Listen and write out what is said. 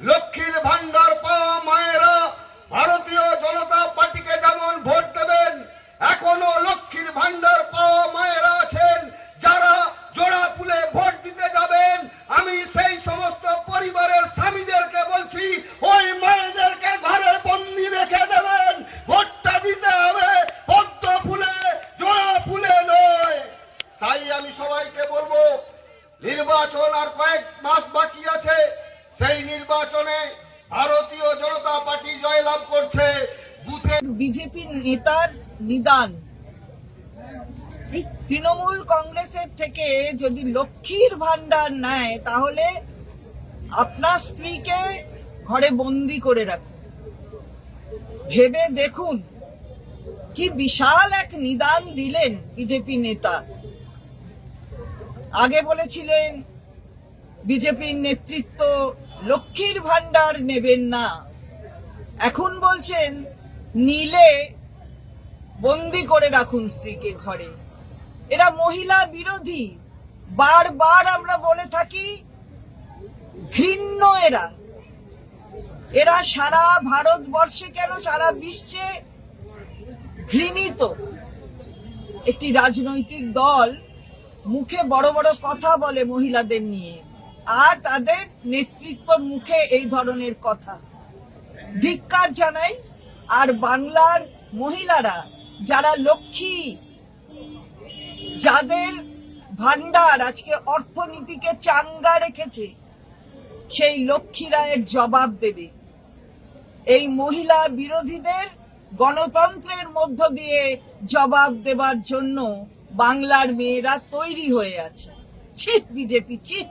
লক্ষ্মীর ভান্ডার পাওয়া মায়েরা ভারতীয় জনতা পার্টিকে যেমন ভোট দেবেন, এখনও লক্ষ্মীর ভান্ডার পাওয়া মায়েরা আছেন। যারা জোড়া ফুলে ভোট দিতে যাবেন, আমি সেই সমস্ত পরিবারের স্বামীদেরকে বলছি, ওই মায়েদেরকে ঘরে বন্দি রেখে দেবেন। ভোটটা দিতে হবে, পদ্ম ফুলে, জোড়া ফুলে নয়। তাই আমি সবাইকে বলব, নির্বাচন আর কয়েক মাস বাকি আছে সেই নির্বাচনে ভারতীয় জনতা পার্টি জয়লাভ করছে বিজেপি নেতার নিদান। তৃণমূল কংগ্রেসের থেকে যদি লক্ষ্মীর ভান্ডার নেয়, তাহলে আপনার স্ত্রীকে ঘরে বন্দি করে রাখুন। ভেবে দেখুন কি বিশাল এক নিদান দিলেন বিজেপি নেতা। আগে বলেছিলেন, বিজেপির নেতৃত্ব লক্ষ্মীর ভান্ডার নেবেন না। এখন বলছেন, নীলে বন্দি করে রাখুন স্ত্রীকে ঘরে। এরা মহিলা বিরোধী। বারবার আমরা বলে থাকি, ঘৃণ্য এরা। এরা সারা ভারতবর্ষে কেন, সারা বিশ্বে ঘৃণিত? একটি রাজনৈতিক দল মুখে বড় বড় কথা বলে মহিলাদের নিয়ে। আর তাদের নেতৃত্বর মুখে এই ধরনের কথা। ধিক্কার জানাই আর বাংলার মহিলারা যারা লক্ষ্মী, যাদের ভান্ডার আজকে অর্থনীতিকে চাঙ্গা রেখেছে, সেই লক্ষ্মীরা এর জবাব দেবে। এই মহিলা বিরোধীদের গণতন্ত্রের মধ্য দিয়ে জবাব দেবার জন্য বাংলার মেয়েরা তৈরি হয়ে আছে। ছিট বিজেপি ছিট